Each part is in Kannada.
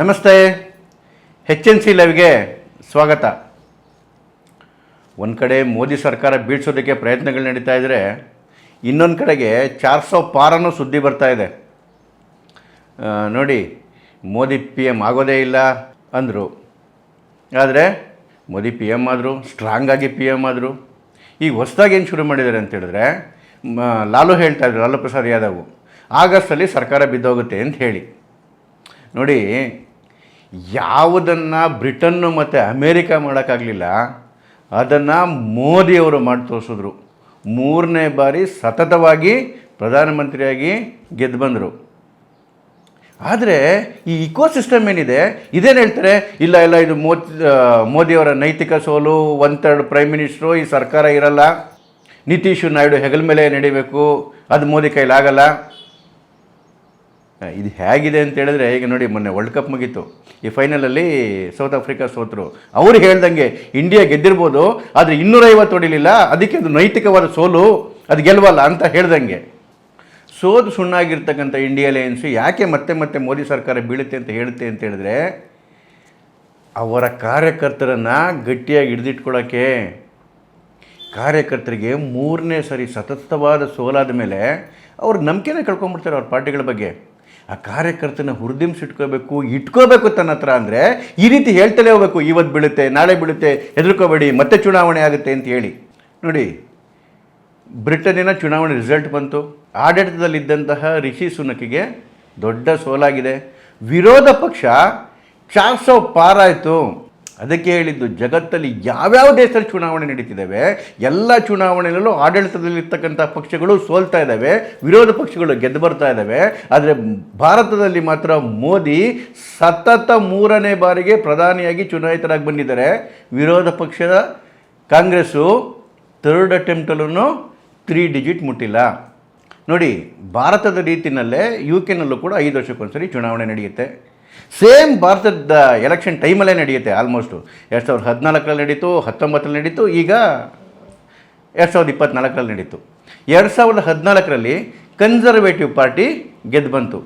ನಮಸ್ತೆ. ಹೆಚ್ ಎನ್ ಸಿ ಲೈವ್ಗೆ ಸ್ವಾಗತ. ಒಂದು ಕಡೆ ಮೋದಿ ಸರ್ಕಾರ ಬೀಳ್ಸೋದಕ್ಕೆ ಪ್ರಯತ್ನಗಳು ನಡೀತಾ ಇದ್ದರೆ ಇನ್ನೊಂದು ಕಡೆಗೆ ಚಾರ್ ಸೌ ಪಾರನೂ ಸುದ್ದಿ ಬರ್ತಾ ಇದೆ. ನೋಡಿ, ಮೋದಿ ಪಿ ಎಂ ಆಗೋದೇ ಇಲ್ಲ ಅಂದರು. ಆದರೆ ಮೋದಿ ಪಿ ಎಂ ಆದರು ಸ್ಟ್ರಾಂಗಾಗಿ ಪಿ ಎಂ ಆದರು. ಈಗ ಹೊಸ್ದಾಗಿ ಏನು ಶುರು ಮಾಡಿದ್ದಾರೆ ಅಂತ ಹೇಳಿದ್ರೆ ಲಾಲು ಹೇಳ್ತಾ ಇದ್ರು ಲಾಲು ಪ್ರಸಾದ್ ಯಾದವ್ ಆಗಸ್ಟಲ್ಲಿ ಸರ್ಕಾರ ಬಿದ್ದೋಗುತ್ತೆ ಅಂತ ಹೇಳಿ. ನೋಡಿ, ಯಾವುದನ್ನು ಬ್ರಿಟನ್ನು ಮತ್ತು ಅಮೇರಿಕ ಮಾಡೋಕ್ಕಾಗಲಿಲ್ಲ, ಅದನ್ನು ಮೋದಿಯವರು ಮಾಡಿ ತೋರಿಸಿದ್ರು. ಮೂರನೇ ಬಾರಿ ಸತತವಾಗಿ ಪ್ರಧಾನಮಂತ್ರಿಯಾಗಿ ಗೆದ್ದು ಬಂದರು. ಆದರೆ ಈ ಇಕೋ ಸಿಸ್ಟಮ್ ಏನಿದೆ, ಇದೇನು ಹೇಳ್ತಾರೆ? ಇಲ್ಲ ಇಲ್ಲ, ಇದು ಮೋದಿ ಮೋದಿಯವರ ನೈತಿಕ ಸೋಲು ಒನ್ ಥರ್ಡ್ ಪ್ರೈಮ್ ಮಿನಿಸ್ಟ್ರು ಈ ಸರ್ಕಾರ ಇರಲ್ಲ. ನಿತೀಶ್ ನಾಯ್ಡು ಹೆಗಲ ಮೇಲೆ ನಡಿಬೇಕು. ಅದು ಮೋದಿ ಕೈಲಾಗಲ್ಲ. ಇದು ಹೇಗಿದೆ ಅಂತ ಹೇಳಿದ್ರೆ, ಈಗ ನೋಡಿ ಮೊನ್ನೆ ವರ್ಲ್ಡ್ ಕಪ್ ಮುಗೀತು. ಈ ಫೈನಲಲ್ಲಿ ಸೌತ್ ಆಫ್ರಿಕಾ ಸೋತರು. ಅವರು ಹೇಳ್ದಂಗೆ ಇಂಡಿಯಾ ಗೆದ್ದಿರ್ಬೋದು, ಆದರೆ ಇನ್ನೂರೈವತ್ತು ಹೊಡಿಲಿಲ್ಲ, ಅದಕ್ಕೆ ಅದು ನೈತಿಕವಾದ ಸೋಲು, ಅದು ಗೆಲ್ವಲ್ಲ ಅಂತ ಹೇಳ್ದಂಗೆ. ಸೋದು ಸುಣ್ಣಾಗಿರ್ತಕ್ಕಂಥ ಇಂಡಿಯಾ ಲಯನ್ಸು ಯಾಕೆ ಮತ್ತೆ ಮತ್ತೆ ಮೋದಿ ಸರ್ಕಾರ ಬೀಳುತ್ತೆ ಅಂತ ಹೇಳುತ್ತೆ ಅಂತ ಹೇಳಿದ್ರೆ, ಅವರ ಕಾರ್ಯಕರ್ತರನ್ನು ಗಟ್ಟಿಯಾಗಿ ಹಿಡಿದಿಟ್ಕೊಳ್ಳೋಕ್ಕೆ ಕಾರ್ಯಕರ್ತರಿಗೆ ಮೂರನೇ ಸರಿ ಸತತವಾದ ಸೋಲಾದ ಮೇಲೆ ಅವ್ರ ನಂಬಿಕೆನೇ ಕಳ್ಕೊಂಡ್ಬಿಡ್ತಾರೆ ಅವ್ರ ಪಾರ್ಟಿಗಳ ಬಗ್ಗೆ. ಆ ಕಾರ್ಯಕರ್ತನ ಹುರಿದಿಂಬಿಸಿಟ್ಕೋಬೇಕು, ಇಟ್ಕೋಬೇಕು ತನ್ನ ಹತ್ರ ಅಂದರೆ ಈ ರೀತಿ ಹೇಳ್ತಲೇ ಹೋಗಬೇಕು ಇವತ್ತು ಬೀಳುತ್ತೆ, ನಾಳೆ ಬೀಳುತ್ತೆ, ಹೆದರ್ಕೋಬೇಡಿ, ಮತ್ತೆ ಚುನಾವಣೆ ಆಗುತ್ತೆ ಅಂತ ಹೇಳಿ. ನೋಡಿ, ಬ್ರಿಟನ್ನಿನ ಚುನಾವಣೆ ರಿಸಲ್ಟ್ ಬಂತು. ಆಡಳಿತದಲ್ಲಿದ್ದಂತಹ ರಿಷಿ ಸುನಕಿಗೆ ದೊಡ್ಡ ಸೋಲಾಗಿದೆ. ವಿರೋಧ ಪಕ್ಷ ಚಾರ್ ಸೌ ಪಾರಾಯಿತು. ಅದಕ್ಕೆ ಹೇಳಿದ್ದು ಜಗತ್ತಲ್ಲಿ ಯಾವ್ಯಾವ ದೇಶದಲ್ಲಿ ಚುನಾವಣೆ ನಡೀತಿದ್ದಾವೆ, ಎಲ್ಲ ಚುನಾವಣೆಗಳಲ್ಲೂ ಆಡಳಿತದಲ್ಲಿರ್ತಕ್ಕಂಥ ಪಕ್ಷಗಳು ಸೋಲ್ತಾ ಇದ್ದಾವೆ, ವಿರೋಧ ಪಕ್ಷಗಳು ಗೆದ್ದು ಬರ್ತಾ ಇದ್ದಾವೆ. ಆದರೆ ಭಾರತದಲ್ಲಿ ಮಾತ್ರ ಮೋದಿ ಸತತ ಮೂರನೇ ಬಾರಿಗೆ ಪ್ರಧಾನಿಯಾಗಿ ಚುನಾಯಿತರಾಗಿ ಬಂದಿದ್ದಾರೆ. ವಿರೋಧ ಪಕ್ಷದ ಕಾಂಗ್ರೆಸ್ಸು ಥರ್ಡ್ ಅಟೆಂಪ್ಟಲ್ಲೂ ತ್ರೀ ಡಿಜಿಟ್ ಮುಟ್ಟಿಲ್ಲ. ನೋಡಿ, ಭಾರತದ ರೀತಿಯಲ್ಲೇ ಯು ಕೆನಲ್ಲೂ ಕೂಡ ಐದು ವರ್ಷಕ್ಕೊಂದ್ಸರಿ ಚುನಾವಣೆ ನಡೆಯುತ್ತೆ. ಸೇಮ್ ಭಾರತದ ಎಲೆಕ್ಷನ್ ಟೈಮಲ್ಲೇ ನಡೆಯುತ್ತೆ ಆಲ್ಮೋಸ್ಟು. ಎರಡು ಸಾವಿರದ ಹದಿನಾಲ್ಕರಲ್ಲಿ ನಡೀತು, ಹತ್ತೊಂಬತ್ತರಲ್ಲಿ ನಡೀತು, ಈಗ ಎರಡು ಸಾವಿರದ ಇಪ್ಪತ್ತ್ನಾಲ್ಕರಲ್ಲಿ ನಡೀತು. ಎರಡು ಸಾವಿರದ ಹದಿನಾಲ್ಕರಲ್ಲಿ ಕನ್ಸರ್ವೇಟಿವ್ ಪಾರ್ಟಿ ಗೆದ್ದು ಬಂತು.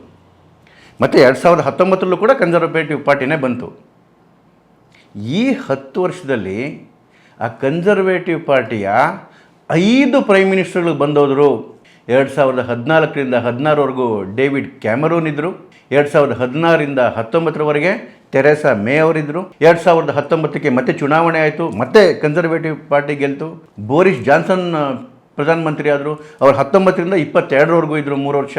ಮತ್ತು ಎರಡು ಸಾವಿರದ ಹತ್ತೊಂಬತ್ತರಲ್ಲೂ ಕೂಡ ಕನ್ಸರ್ವೇಟಿವ್ ಪಾರ್ಟಿನೇ ಬಂತು. ಈ ಹತ್ತು ವರ್ಷದಲ್ಲಿ ಆ ಕನ್ಸರ್ವೇಟಿವ್ ಪಾರ್ಟಿಯ ಐದು ಪ್ರೈಮ್ ಮಿನಿಸ್ಟರ್ಗಳು ಬಂದೋದ್ರು. ಎರಡು ಸಾವಿರದ ಹದಿನಾಲ್ಕರಿಂದ ಹದಿನಾರವರೆಗೂ ಡೇವಿಡ್ ಕ್ಯಾಮರೂನ್ ಇದ್ದರು ಎರಡು ಸಾವಿರದ ಹದಿನಾರರಿಂದ ಹತ್ತೊಂಬತ್ತರವರೆಗೆ ತೆರೆಸಾ ಮೇ ಅವರಿದ್ದರು. ಎರಡು ಸಾವಿರದ ಹತ್ತೊಂಬತ್ತಕ್ಕೆ ಮತ್ತೆ ಚುನಾವಣೆ ಆಯಿತು, ಮತ್ತೆ ಕನ್ಸರ್ವೇಟಿವ್ ಪಾರ್ಟಿ ಗೆಲ್ತು. ಬೋರಿಸ್ ಜಾನ್ಸನ್ ಪ್ರಧಾನಮಂತ್ರಿ ಆದರು. ಅವರು ಹತ್ತೊಂಬತ್ತರಿಂದ ಇಪ್ಪತ್ತೆರಡರವರೆಗೂ ಇದ್ದರು ಮೂರು ವರ್ಷ.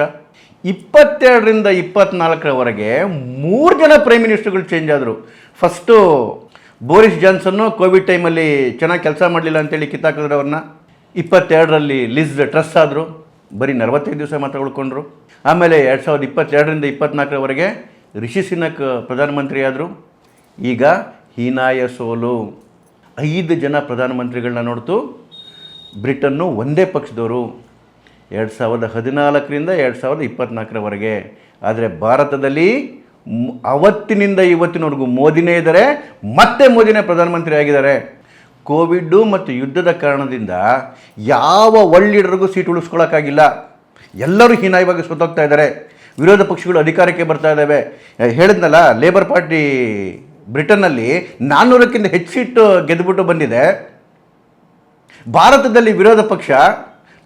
ಇಪ್ಪತ್ತೆರಡರಿಂದ ಇಪ್ಪತ್ನಾಲ್ಕರವರೆಗೆ ಮೂರು ಜನ ಪ್ರೈಮ್ ಮಿನಿಸ್ಟರ್ಗಳು ಚೇಂಜ್ ಆದರು. ಫಸ್ಟು ಬೋರಿಸ್ ಜಾನ್ಸನ್ನು ಕೋವಿಡ್ ಟೈಮಲ್ಲಿ ಚೆನ್ನಾಗಿ ಕೆಲಸ ಮಾಡಲಿಲ್ಲ ಅಂತೇಳಿ ಕಿತ್ತಾಕಿದ್ರು ಅವ್ರನ್ನ. ಇಪ್ಪತ್ತೆರಡರಲ್ಲಿ ಲಿಸ್ ಟ್ರಸ್ ಆದರು. ಬರೀ ನಲವತ್ತೈದು ದಿವಸ ಮಾತ್ರ ಉಳ್ಕೊಂಡ್ರು. ಆಮೇಲೆ ಎರಡು ಸಾವಿರದ ಇಪ್ಪತ್ತೆರಡರಿಂದ ಇಪ್ಪತ್ನಾಲ್ಕರವರೆಗೆ ರಿಷಿ ಸಿನಕ್ ಪ್ರಧಾನಮಂತ್ರಿಯಾದರು. ಈಗ ಹೀನಾಯ ಸೋಲು. ಐದು ಜನ ಪ್ರಧಾನಮಂತ್ರಿಗಳನ್ನ ನೋಡ್ತು. ಬ್ರಿಟನ್ನು ಒಂದೇ ಪಕ್ಷದವರು ಎರಡು ಸಾವಿರದ ಹದಿನಾಲ್ಕರಿಂದ ಎರಡು ಸಾವಿರದ ಇಪ್ಪತ್ತ್ನಾಲ್ಕರವರೆಗೆ ಆದರೆ ಭಾರತದಲ್ಲಿ ಅವತ್ತಿನಿಂದ ಇವತ್ತಿನವರೆಗೂ ಮೋದಿನೇ ಇದ್ದಾರೆ. ಮತ್ತೆ ಮೋದಿನೇ ಪ್ರಧಾನಮಂತ್ರಿ ಆಗಿದ್ದಾರೆ ಕೋವಿಡ್ಡು ಮತ್ತು ಯುದ್ಧದ ಕಾರಣದಿಂದ ಯಾವ ಒಳ್ಳಿಡರಿಗೂ ಸೀಟ್ ಉಳಿಸ್ಕೊಳ್ಳೋಕ್ಕಾಗಿಲ್ಲ ಎಲ್ಲರೂ ಹೀನಾಯವಾಗಿ ಸೋತೋಗ್ತಾ ಇದ್ದಾರೆ. ವಿರೋಧ ಪಕ್ಷಗಳು ಅಧಿಕಾರಕ್ಕೆ ಬರ್ತಾ ಇದ್ದಾವೆ. ಹೇಳಿದ್ನಲ್ಲ ಲೇಬರ್ ಪಾರ್ಟಿ ಬ್ರಿಟನ್ನಲ್ಲಿ ನಾನ್ನೂರಕ್ಕಿಂತ ಹೆಚ್ಚು ಸೀಟು ಗೆದ್ದುಬಿಟ್ಟು ಬಂದಿದೆ. ಭಾರತದಲ್ಲಿ ವಿರೋಧ ಪಕ್ಷ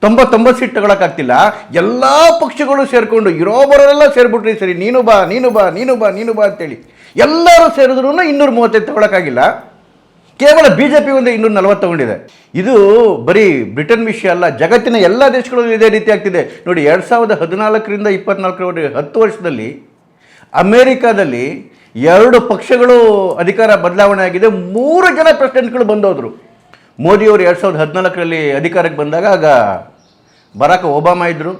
ತೊಂಬತ್ತೊಂಬತ್ತು ಸೀಟ್ ತಗೊಳಕ್ಕಾಗ್ತಿಲ್ಲ. ಎಲ್ಲ ಪಕ್ಷಗಳು ಸೇರಿಕೊಂಡು ಇರೋಬರೆಲ್ಲ ಸೇರಿಬಿಟ್ರಿ, ಸರಿ, ನೀನು ಬಾ ನೀನು ಬಾ ನೀನು ಬಾ ನೀನು ಬಾ ಅಂತೇಳಿ. ಎಲ್ಲರೂ ಸೇರಿದ್ರು ಇನ್ನೂರು ಮೂವತ್ತೈದು ತಗೊಳಕ್ಕಾಗಿಲ್ಲ. ಕೇವಲ ಬಿ ಜೆ ಪಿ ಒಂದು ಇನ್ನೂರ ನಲವತ್ತು ತಗೊಂಡಿದೆ. ಇದು ಬರೀ ಬ್ರಿಟನ್ ವಿಷಯ ಅಲ್ಲ, ಜಗತ್ತಿನ ಎಲ್ಲ ದೇಶಗಳಲ್ಲೂ ಇದೇ ರೀತಿ ಆಗ್ತಿದೆ. ನೋಡಿ, ಎರಡು ಸಾವಿರದ ಹದಿನಾಲ್ಕರಿಂದ ಇಪ್ಪತ್ನಾಲ್ಕರವರೆಗೆ ಹತ್ತು ವರ್ಷದಲ್ಲಿ ಅಮೇರಿಕಾದಲ್ಲಿ ಎರಡು ಪಕ್ಷಗಳು ಅಧಿಕಾರ ಬದಲಾವಣೆ ಆಗಿದೆ. ಮೂರು ಜನ ಪ್ರೆಸಿಡೆಂಟ್ಗಳು ಬಂದೋದ್ರು. ಮೋದಿಯವರು ಎರಡು ಸಾವಿರದ ಹದಿನಾಲ್ಕರಲ್ಲಿ ಅಧಿಕಾರಕ್ಕೆ ಬಂದಾಗ ಆಗ ಬರಾಕ್ ಒಬಾಮಾ ಇದ್ದರು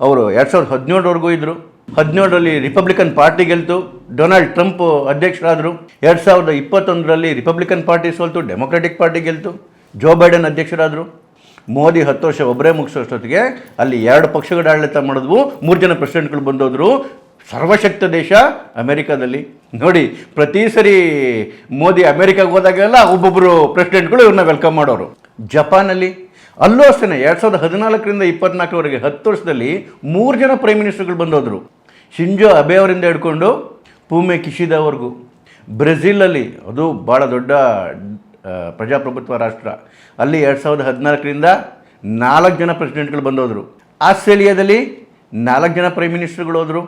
ಅವರು ಎರಡು ಸಾವಿರದ ಹದಿನೇಳರವರೆಗೂ ಇದ್ದರು ಹದಿನೇಳರಲ್ಲಿ ರಿಪಬ್ಲಿಕನ್ ಪಾರ್ಟಿ ಗೆಲ್ತು ಡೊನಾಲ್ಡ್ ಟ್ರಂಪ್ ಅಧ್ಯಕ್ಷರಾದರು. ಎರಡು ಸಾವಿರದ ಇಪ್ಪತ್ತೊಂದರಲ್ಲಿ ರಿಪಬ್ಲಿಕನ್ ಪಾರ್ಟಿ ಸೋಲ್ತು ಡೆಮೊಕ್ರೆಟಿಕ್ ಪಾರ್ಟಿ ಗೆಲ್ತು ಜೋ ಬೈಡನ್ ಅಧ್ಯಕ್ಷರಾದರು. ಮೋದಿ ಹತ್ತು ವರ್ಷ ಒಬ್ಬರೇ ಮುಗಿಸೋಷ್ಟೊತ್ತಿಗೆ ಅಲ್ಲಿ ಎರಡು ಪಕ್ಷಗಳ ಆಡಳಿತ ಮಾಡಿದ್ವು. ಮೂರು ಜನ ಪ್ರೆಸಿಡೆಂಟ್ಗಳು ಬಂದೋದ್ರು. ಸರ್ವಶಕ್ತ ದೇಶ ಅಮೆರಿಕಾದಲ್ಲಿ. ನೋಡಿ, ಪ್ರತಿ ಸರಿ ಮೋದಿ ಅಮೆರಿಕಾಗೆ ಹೋದಾಗೆಲ್ಲ ಒಬ್ಬೊಬ್ಬರು ಪ್ರೆಸಿಡೆಂಟ್ಗಳು ಇವ್ರನ್ನ ವೆಲ್ಕಮ್ ಮಾಡೋರು. ಜಪಾನಲ್ಲಿ ಅಲ್ಲೂ ಅಷ್ಟೇ ಎರಡು ಸಾವಿರದ ಹದಿನಾಲ್ಕರಿಂದ ಇಪ್ಪತ್ನಾಲ್ಕರವರೆಗೆ ಹತ್ತು ವರ್ಷದಲ್ಲಿ ಮೂರು ಜನ ಪ್ರೈಮ್ ಮಿನಿಸ್ಟರ್ಗಳು ಬಂದೋದ್ರು. ಶಿಂಜೋ ಅಬೆ ಅವರಿಂದ ಹಿಡ್ಕೊಂಡು ಪೂಮೆ ಕಿಶಿದವರೆಗೂ ಬ್ರೆಜಿಲಲ್ಲಿ, ಅದು ಭಾಳ ದೊಡ್ಡ ಪ್ರಜಾಪ್ರಭುತ್ವ ರಾಷ್ಟ್ರ. ಅಲ್ಲಿ ಎರಡು ಸಾವಿರದ ಹದಿನಾಲ್ಕರಿಂದ ನಾಲ್ಕು ಜನ ಪ್ರೆಸಿಡೆಂಟ್ಗಳು ಬಂದೋದ್ರು. ಆಸ್ಟ್ರೇಲಿಯಾದಲ್ಲಿ ನಾಲ್ಕು ಜನ ಪ್ರೈಮ್ ಮಿನಿಸ್ಟರ್ಗಳು ಹೋದರು.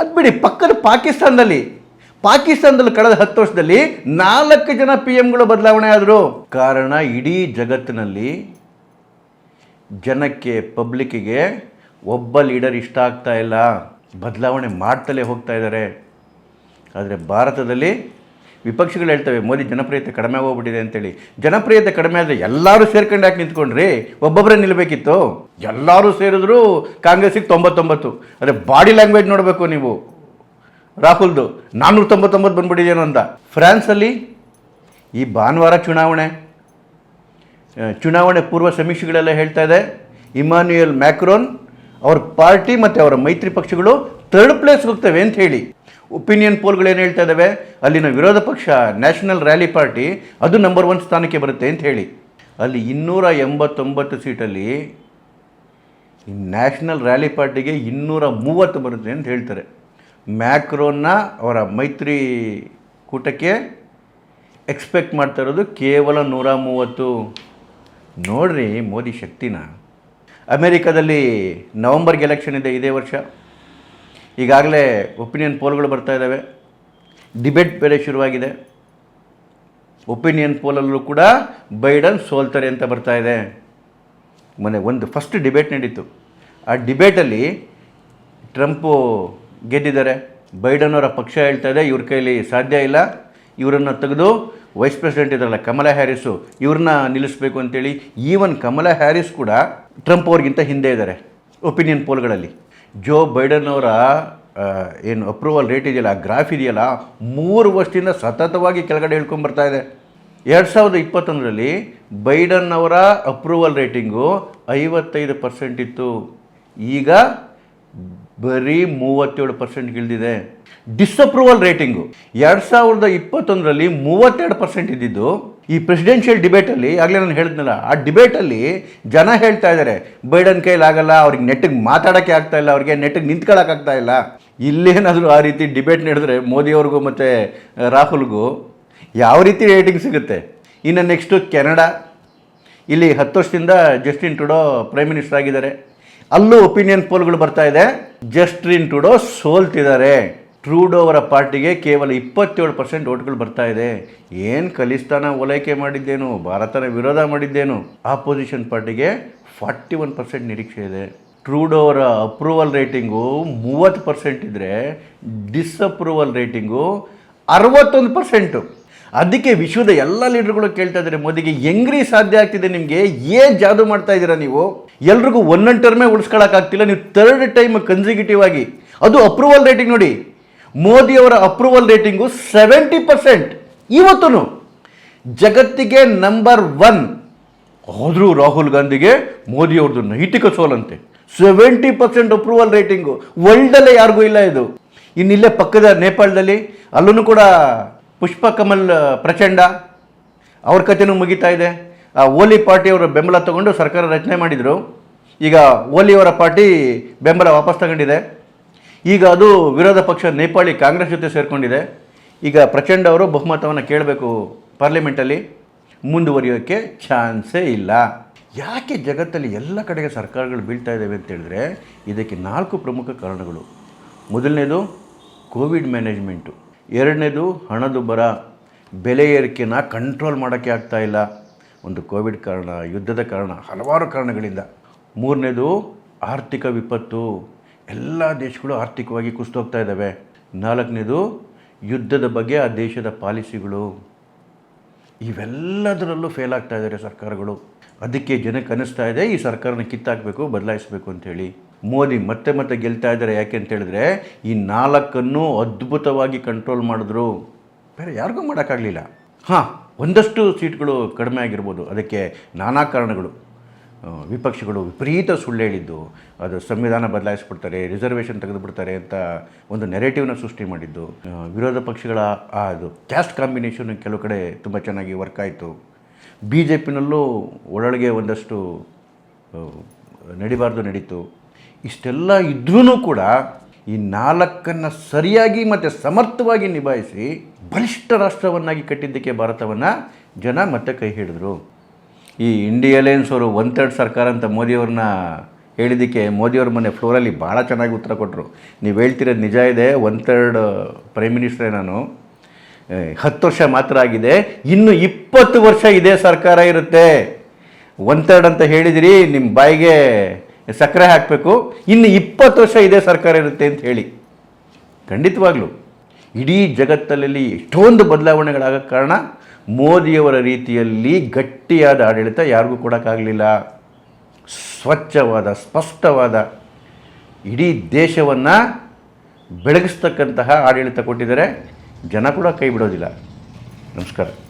ಅದು ಬಿಡಿ, ಪಕ್ಕದ ಪಾಕಿಸ್ತಾನದಲ್ಲಿ. ಪಾಕಿಸ್ತಾನದಲ್ಲಿ ಕಳೆದ ಹತ್ತು ವರ್ಷದಲ್ಲಿ ನಾಲ್ಕು ಜನ ಪಿ ಎಮ್ಗಳು ಬದಲಾವಣೆ ಆದರು. ಕಾರಣ ಇಡೀ ಜಗತ್ತಿನಲ್ಲಿ ಜನಕ್ಕೆ, ಪಬ್ಲಿಕ್ಕಿಗೆ ಒಬ್ಬ ಲೀಡರ್ ಇಷ್ಟ ಆಗ್ತಾ ಇಲ್ಲ, ಬದಲಾವಣೆ ಮಾಡ್ತಲೇ ಹೋಗ್ತಾ ಇದ್ದಾರೆ. ಆದರೆ ಭಾರತದಲ್ಲಿ ವಿಪಕ್ಷಗಳು ಹೇಳ್ತವೆ, ಮೋದಿ ಜನಪ್ರಿಯತೆ ಕಡಿಮೆ ಹೋಗ್ಬಿಟ್ಟಿದೆ ಅಂತೇಳಿ. ಜನಪ್ರಿಯತೆ ಕಡಿಮೆ ಆದರೆ ಎಲ್ಲರೂ ಸೇರ್ಕೊಂಡು ಯಾಕೆ ನಿಂತ್ಕೊಂಡ್ರಿ? ಒಬ್ಬೊಬ್ಬರೇ ನಿಲ್ಲಬೇಕಿತ್ತು ಎಲ್ಲರೂ ಸೇರಿದ್ರು ಕಾಂಗ್ರೆಸ್ಸಿಗೆ ತೊಂಬತ್ತೊಂಬತ್ತು. ಅದೇ ಬಾಡಿ ಲ್ಯಾಂಗ್ವೇಜ್ ನೋಡಬೇಕು ನೀವು. ರಾಹುಲ್ದು ನಾನ್ನೂರ ತೊಂಬತ್ತೊಂಬತ್ತು ಬಂದ್ಬಿಟ್ಟಿದ್ದೇನೋ ಅಂತ. ಫ್ರಾನ್ಸಲ್ಲಿ ಈ ಭಾನುವಾರ ಚುನಾವಣೆ. ಚುನಾವಣೆ ಪೂರ್ವ ಸಮೀಕ್ಷೆಗಳೆಲ್ಲ ಹೇಳ್ತಾ ಇದೆ. ಇಮಾನ್ಯುಯಲ್ ಮ್ಯಾಕ್ರೋನ್, ಅವ್ರ ಪಾರ್ಟಿ ಮತ್ತು ಅವರ ಮೈತ್ರಿ ಪಕ್ಷಗಳು ಥರ್ಡ್ ಪ್ಲೇಸ್ ಹೋಗ್ತವೆ ಅಂತ ಹೇಳಿ. ಒಪಿನಿಯನ್ ಪೋಲ್ಗಳೇನು ಹೇಳ್ತಾ ಇದ್ದಾವೆ ಅಲ್ಲಿನ ವಿರೋಧ ಪಕ್ಷ, ನ್ಯಾಷನಲ್ ರ್ಯಾಲಿ ಪಾರ್ಟಿ, ಅದು ನಂಬರ್ ಒನ್ ಸ್ಥಾನಕ್ಕೆ ಬರುತ್ತೆ ಅಂತ ಹೇಳಿ. ಅಲ್ಲಿ ಇನ್ನೂರ ಎಂಬತ್ತೊಂಬತ್ತು ಸೀಟಲ್ಲಿ ನ್ಯಾಷನಲ್ ರ್ಯಾಲಿ ಪಾರ್ಟಿಗೆ ಇನ್ನೂರ ಮೂವತ್ತು ಬರುತ್ತೆ ಅಂತ ಹೇಳ್ತಾರೆ. ಮ್ಯಾಕ್ರೋನ್ನ ಅವರ ಮೈತ್ರಿ ಕೂಟಕ್ಕೆ ಎಕ್ಸ್ಪೆಕ್ಟ್ ಮಾಡ್ತಾ ಇರೋದು ಕೇವಲ ನೂರ ಮೂವತ್ತು. ನೋಡ್ರಿ ಮೋದಿ ಶಕ್ತಿನ. ಅಮೇರಿಕಾದಲ್ಲಿ ನವಂಬರ್ಗೆ ಎಲೆಕ್ಷನ್ ಇದೆ ಇದೇ ವರ್ಷ. ಈಗಾಗಲೇ ಒಪಿನಿಯನ್ ಪೋಲ್ಗಳು ಬರ್ತಾ ಇದ್ದಾವೆ ಡಿಬೇಟ್ ಬೇರೆ ಶುರುವಾಗಿದೆ. ಒಪಿನಿಯನ್ ಪೋಲಲ್ಲೂ ಕೂಡ ಬೈಡನ್ ಸೋಲ್ತಾರೆ ಅಂತ ಬರ್ತಾ ಇದೆ. ಮೊನ್ನೆ ಒಂದು ಫಸ್ಟ್ ಡಿಬೇಟ್ ನಡೀತು. ಆ ಡಿಬೇಟಲ್ಲಿ ಟ್ರಂಪು ಗೆದ್ದಿದ್ದಾರೆ. ಬೈಡನ್ ಅವರ ಪಕ್ಷ ಹೇಳ್ತಾ ಇದೆ, ಇವ್ರ ಕೈಲಿ ಸಾಧ್ಯ ಇಲ್ಲ. ಇವರನ್ನು ತೆಗೆದು ವೈಸ್ ಪ್ರೆಸಿಡೆಂಟ್ ಇದ್ದಾರಲ್ಲ ಕಮಲ ಹ್ಯಾರಿಸು, ಇವ್ರನ್ನ ನಿಲ್ಲಿಸಬೇಕು ಅಂತೇಳಿ, ಈವನ್ ಕಮಲ ಹ್ಯಾರಿಸ್ ಕೂಡ ಟ್ರಂಪ್ ಅವ್ರಿಗಿಂತ ಹಿಂದೆ ಇದ್ದಾರೆ ಒಪಿನಿಯನ್ ಪೋಲ್ಗಳಲ್ಲಿ. ಜೋ ಬೈಡನ್ ಅವರ ಏನು ಅಪ್ರೂವಲ್ ರೇಟ್ ಇದೆಯಲ್ಲ ಗ್ರಾಫ್ ಇದೆಯಲ್ಲ, ಮೂರು ವರ್ಷದಿಂದ ಸತತವಾಗಿ ಕೆಳಗಡೆ ಹೇಳ್ಕೊಂಡು ಬರ್ತಾ ಇದೆ. ಎರಡು ಸಾವಿರದ ಇಪ್ಪತ್ತೊಂದರಲ್ಲಿ ಬೈಡನ್ ಅವರ ಅಪ್ರೂವಲ್ ರೇಟಿಂಗು ಐವತ್ತೈದು ಪರ್ಸೆಂಟ್ ಇತ್ತು. ಈಗ ಬರೀ ಮೂವತ್ತೇಳು ಪರ್ಸೆಂಟ್ ಇಳಿದಿದೆ. ಡಿಸಪ್ರೂವಲ್ ರೇಟಿಂಗು ಎರಡು ಸಾವಿರದ ಇಪ್ಪತ್ತೊಂದರಲ್ಲಿ ಮೂವತ್ತೆರಡು ಪರ್ಸೆಂಟ್ ಇದ್ದಿದ್ದು, ಈ ಪ್ರೆಸಿಡೆನ್ಷಿಯಲ್ ಡಿಬೇಟಲ್ಲಿ ಆಗಲೇ ನಾನು ಹೇಳಿದ್ನಲ್ಲ, ಆ ಡಿಬೇಟಲ್ಲಿ ಜನ ಹೇಳ್ತಾ ಇದ್ದಾರೆ ಬೈಡನ್ ಕೈಲಿ ಆಗಲ್ಲ, ಅವ್ರಿಗೆ ನೆಟ್ಟಿಗೆ ಮಾತಾಡೋಕ್ಕೆ ಆಗ್ತಾ ಇಲ್ಲ, ಅವ್ರಿಗೆ ನೆಟ್ಟಿಗೆ ನಿಂತ್ಕೊಳ್ಳೋಕ್ಕಾಗ್ತಾ ಇಲ್ಲ. ಇಲ್ಲೇನಾದರೂ ಆ ರೀತಿ ಡಿಬೇಟ್ ನಡೆದ್ರೆ ಮೋದಿಯವ್ರಿಗೂ ಮತ್ತು ರಾಹುಲ್ಗೂ ಯಾವ ರೀತಿ ರೇಟಿಂಗ್ ಸಿಗುತ್ತೆ? ಇನ್ನು ನೆಕ್ಸ್ಟು ಕೆನಡಾ ಇಲ್ಲಿ ಹತ್ತು ವರ್ಷದಿಂದ ಜಸ್ಟಿನ್ ಟ್ರುಡೋ ಪ್ರೈಮ್ ಮಿನಿಸ್ಟರ್ ಆಗಿದ್ದಾರೆ. ಅಲ್ಲೂ ಒಪಿನಿಯನ್ ಪೋಲ್ಗಳು ಬರ್ತಾ ಇದೆ. Justin Trudeau ಸೋಲ್ತಿದ್ದಾರೆ. ಟ್ರೂಡೋ ಅವರ ಪಾರ್ಟಿಗೆ ಕೇವಲ ಇಪ್ಪತ್ತೇಳು ಪರ್ಸೆಂಟ್ ಓಟ್ಗಳು ಬರ್ತಾ ಇದೆ. ಏನು ಕಲಿಸ್ತಾನ ಓಲೈಕೆ ಮಾಡಿದ್ದೇನು? ಭಾರತನ ವಿರೋಧ ಮಾಡಿದ್ದೇನು? ಆಪೋಸಿಷನ್ ಪಾರ್ಟಿಗೆ ಫಾರ್ಟಿ ಒನ್ ಪರ್ಸೆಂಟ್ ನಿರೀಕ್ಷೆ ಇದೆ. ಟ್ರೂಡೋ ಅವರ ಅಪ್ರೂವಲ್ ರೇಟಿಂಗು ಮೂವತ್ತು ಪರ್ಸೆಂಟ್ ಇದ್ದರೆ ಡಿಸ್ಅಪ್ರೂವಲ್ ರೇಟಿಂಗು ಅರವತ್ತೊಂದು ಪರ್ಸೆಂಟು. ಅದಕ್ಕೆ ವಿಶ್ವದ ಎಲ್ಲ ಲೀಡರ್ಗಳು ಕೇಳ್ತಾ ಇದ್ದಾರೆ ಮೋದಿಗೆ, ಹೆಂಗ್ರಿ ಸಾಧ್ಯ ಆಗ್ತಿದೆ ನಿಮಗೆ? ಏನು ಜಾದು ಮಾಡ್ತಾ ಇದ್ದೀರಾ ನೀವು? ಎಲ್ರಿಗೂ ಒಂದೊಂದು ಟರ್ಮೇ ಉಳಿಸ್ಕೊಳ್ಳೋಕ್ಕಾಗ್ತಿಲ್ಲ ನೀವು ಥರ್ಡ್ ಟೈಮ್ ಕನ್ಸಿಕ್ಯೂಟಿವ್ ಆಗಿ. ಅದು ಅಪ್ರೂವಲ್ ರೇಟಿಂಗ್ ನೋಡಿ. ಮೋದಿಯವರ ಅಪ್ರೂವಲ್ ರೇಟಿಂಗು ಸೆವೆಂಟಿ ಪರ್ಸೆಂಟ್ ಇವತ್ತು ಜಗತ್ತಿಗೆ ನಂಬರ್ ಒನ್ ಆದರೂ ರಾಹುಲ್ ಗಾಂಧಿಗೆ ಮೋದಿಯವ್ರದ್ದು ನೈತಿಕ ಸೋಲಂತೆ. ಸೆವೆಂಟಿ ಪರ್ಸೆಂಟ್ ಅಪ್ರೂವಲ್ ರೇಟಿಂಗು ವರ್ಲ್ಡಲ್ಲೇ ಯಾರಿಗೂ ಇಲ್ಲ ಇದು. ಇನ್ನಿಲ್ಲೇ ಪಕ್ಕದ ನೇಪಾಳದಲ್ಲಿ ಅಲ್ಲೂ ಕೂಡ ಪುಷ್ಪ ಕಮಲ್ ಪ್ರಚಂಡ. ಅವ್ರ ಕಥೆನೂ ಮುಗಿತಾ ಇದೆ. ಆ, ಓಲಿ ಪಾರ್ಟಿಯವರ ಬೆಂಬಲ ತಗೊಂಡು ಸರ್ಕಾರ ರಚನೆ ಮಾಡಿದರು. ಈಗ ಓಲಿಯವರ ಪಾರ್ಟಿ ಬೆಂಬಲ ವಾಪಸ್ ತಗೊಂಡಿದೆ. ಈಗ ಅದು ವಿರೋಧ ಪಕ್ಷ ನೇಪಾಳಿ ಕಾಂಗ್ರೆಸ್ ಜೊತೆ ಸೇರಿಕೊಂಡಿದೆ. ಈಗ ಪ್ರಚಂಡ ಅವರು ಬಹುಮತವನ್ನು ಕೇಳಬೇಕು ಪಾರ್ಲಿಮೆಂಟಲ್ಲಿ. ಮುಂದುವರಿಯೋಕ್ಕೆ ಚಾನ್ಸೇ ಇಲ್ಲ. ಯಾಕೆ ಜಗತ್ತಲ್ಲಿ ಎಲ್ಲ ಕಡೆಗೆ ಸರ್ಕಾರಗಳು ಬೀಳ್ತಾ ಇದ್ದಾವೆ ಅಂತ ಹೇಳಿದ್ರೆ ಇದಕ್ಕೆ ನಾಲ್ಕು ಪ್ರಮುಖ ಕಾರಣಗಳು. ಮೊದಲನೇದು ಕೋವಿಡ್ ಮ್ಯಾನೇಜ್ಮೆಂಟು. ಎರಡನೇದು ಹಣದುಬ್ಬರ ಬೆಲೆ ಏರಿಕೆನ ಕಂಟ್ರೋಲ್ ಮಾಡೋಕ್ಕೆ ಆಗ್ತಾ ಇಲ್ಲ. ಒಂದು ಕೋವಿಡ್ ಕಾರಣ, ಯುದ್ಧದ ಕಾರಣ, ಹಲವಾರು ಕಾರಣಗಳಿಂದ. ಮೂರನೇದು ಆರ್ಥಿಕ ವಿಪತ್ತು. ಎಲ್ಲ ದೇಶಗಳು ಆರ್ಥಿಕವಾಗಿ ಕುಸಿದೋಗ್ತಾ ಇದ್ದಾವೆ. ನಾಲ್ಕನೇದು ಯುದ್ಧದ ಬಗ್ಗೆ ಆ ದೇಶದ ಪಾಲಿಸಿಗಳು. ಇವೆಲ್ಲದರಲ್ಲೂ ಫೇಲ್ ಆಗ್ತಾ ಇದ್ದಾರೆ ಸರ್ಕಾರಗಳು. ಅದಕ್ಕೆ ಜನಕ್ಕೆ ಅನ್ನಿಸ್ತಾ ಇದೆ, ಈ ಸರ್ಕಾರನ ಕಿತ್ತಾಕಬೇಕು, ಬದಲಾಯಿಸಬೇಕು ಅಂತೇಳಿ ಮೋದಿ ಮತ್ತೆ ಮತ್ತೆ ಗೆಲ್ತಾ ಇದ್ದಾರೆ ಯಾಕೆ ಅಂತ ಹೇಳಿದ್ರೆ, ಈ ನಾಲ್ಕನ್ನು ಅದ್ಭುತವಾಗಿ ಕಂಟ್ರೋಲ್ ಮಾಡಿದ್ರು. ಬೇರೆ ಯಾರಿಗೂ ಮಾಡೋಕ್ಕಾಗಲಿಲ್ಲ. ಹಾಂ, ಒಂದಷ್ಟು ಸೀಟ್ಗಳು ಕಡಿಮೆ ಆಗಿರ್ಬೋದು. ಅದಕ್ಕೆ ನಾನಾ ಕಾರಣಗಳು. ವಿಪಕ್ಷಗಳು ವಿಪರೀತ ಸುಳ್ಳು ಹೇಳಿದ್ದು. ಅದು ಸಂವಿಧಾನ ಬದಲಾಯಿಸ್ಬಿಡ್ತಾರೆ ರಿಸರ್ವೇಷನ್ ತೆಗೆದುಬಿಡ್ತಾರೆ ಅಂತ ಒಂದು ನೆರೆಟಿವ್ನ ಸೃಷ್ಟಿ ಮಾಡಿದ್ದು. ವಿರೋಧ ಪಕ್ಷಗಳ, ಆ, ಅದು ಕ್ಯಾಸ್ಟ್ ಕಾಂಬಿನೇಷನ್ ಕೆಲವು ಕಡೆ ತುಂಬ ಚೆನ್ನಾಗಿ ವರ್ಕ್ ಆಯಿತು. ಬಿ ಜೆ ಪಿನಲ್ಲೂ ಒಳಗೆ ಒಂದಷ್ಟು ನಡಿಬಾರ್ದು ನಡೀತು. ಇಷ್ಟೆಲ್ಲ ಇದ್ರೂ ಕೂಡ ಈ ನಾಲ್ಕನ್ನು ಸರಿಯಾಗಿ ಮತ್ತು ಸಮರ್ಥವಾಗಿ ನಿಭಾಯಿಸಿ ಬಲಿಷ್ಠ ರಾಷ್ಟ್ರವನ್ನಾಗಿ ಕಟ್ಟಿದ್ದಕ್ಕೆ ಭಾರತವನ್ನು ಜನ ಮತ್ತೆ ಕೈ ಹಿಡಿದ್ರು. ಈ ಇಂಡಿಯಾ ಅವರು ಒನ್ ತರ್ಡ್ ಸರ್ಕಾರ ಅಂತ ಮೋದಿಯವ್ರನ್ನ ಹೇಳಿದ್ದಕ್ಕೆ ಮೋದಿಯವ್ರ ಮನೆ ಫ್ಲೋರಲ್ಲಿ ಭಾಳ ಚೆನ್ನಾಗಿ ಉತ್ತರ ಕೊಟ್ಟರು ನೀವು ಹೇಳ್ತಿರೋದು ನಿಜ ಇದೆ ಒನ್ ತರ್ಡ್ ಪ್ರೈಮ್ ಮಿನಿಸ್ಟ್ರೇ ನಾನು. ಹತ್ತು ವರ್ಷ ಮಾತ್ರ ಆಗಿದೆ, ಇನ್ನು ಇಪ್ಪತ್ತು ವರ್ಷ ಇದೇ ಸರ್ಕಾರ ಇರುತ್ತೆ. ಒನ್ ತರ್ಡ್ ಅಂತ ಹೇಳಿದಿರಿ ನಿಮ್ಮ ಬಾಯಿಗೆ ಸಕ್ಕರೆ ಹಾಕಬೇಕು. ಇನ್ನು ಇಪ್ಪತ್ತು ವರ್ಷ ಇದೇ ಸರ್ಕಾರ ಇರುತ್ತೆ ಅಂತ ಹೇಳಿ. ಖಂಡಿತವಾಗ್ಲೂ. ಇಡೀ ಜಗತ್ತಲ್ಲಿ ಎಷ್ಟೊಂದು ಬದಲಾವಣೆಗಳಾಗಕ್ಕೆ ಕಾರಣ ಮೋದಿಯವರ ರೀತಿಯಲ್ಲಿ ಗಟ್ಟಿಯಾದ ಆಡಳಿತ ಯಾರಿಗೂ ಕೊಡೋಕ್ಕಾಗಲಿಲ್ಲ. ಸ್ವಚ್ಛವಾದ, ಸ್ಪಷ್ಟವಾದ ಇಡೀ ದೇಶವನ್ನು ಬೆಳಗಿಸ್ತಕ್ಕಂತಹ ಆಡಳಿತ ಕೊಟ್ಟಿದ್ದಾರೆ. ಜನ ಕೂಡ ಕೈ ಬಿಡೋದಿಲ್ಲ. ನಮಸ್ಕಾರ.